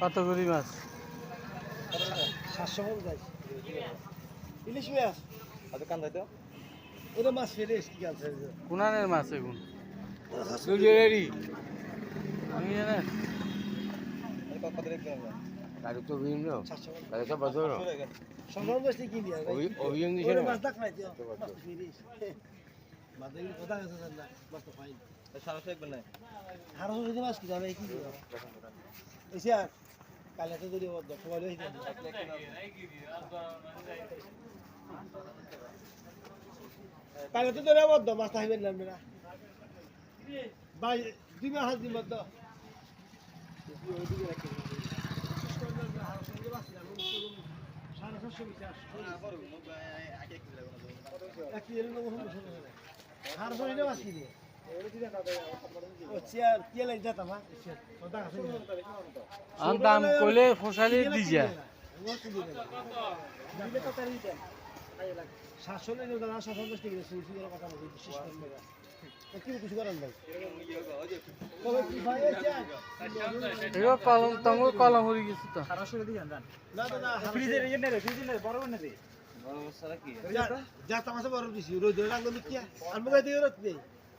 কত করি মাছ? সাতশো পঞ্চাশ ইলিশ মাছ আচ্ছা কান মাছ ফেলে কি আছে কোনানের মাছ এগুন আমি কত গাড়ি তো গাড়ি তো বসে কি দিয়ে অভি- অভিযান দিছে মাছ দেখ নাই তো মাছ ফিরিস। মাদের কথা আছে না মাছ তো পাই একবার নাই। আরও যদি মাছ কি যাবে কি এসে আর কালে তো যদি দশ বলে হইতে। কালে তো মাছ খাইবেন না ভাই দুই মাস দিন বদ্ধ। সাড়ে ছশো বিচার এক কিনে দাম কইলে ফসালি সাতশো নেই দাদা সাতশো পঞ্চাশ টাকা সুইসি করে কথা বলছি বিশেষ করে কি কিছু করেন ভাই? এগুলো কলম তঙ্গ কলম হয়ে গেছে তো। না দাদা ফ্রিজের ইয়ে নেই ফ্রিজের বড় না দে বড় বস্তা কি যা তামাশা বড় দিছি রোদ রাঙ্গ মিকিয়া আর মগে দিয়ে রোদ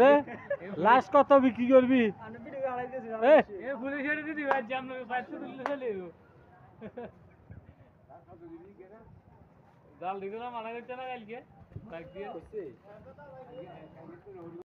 রে লাস্ট কত বিক্রি করবি? জাল না মানা করছে না কালকে?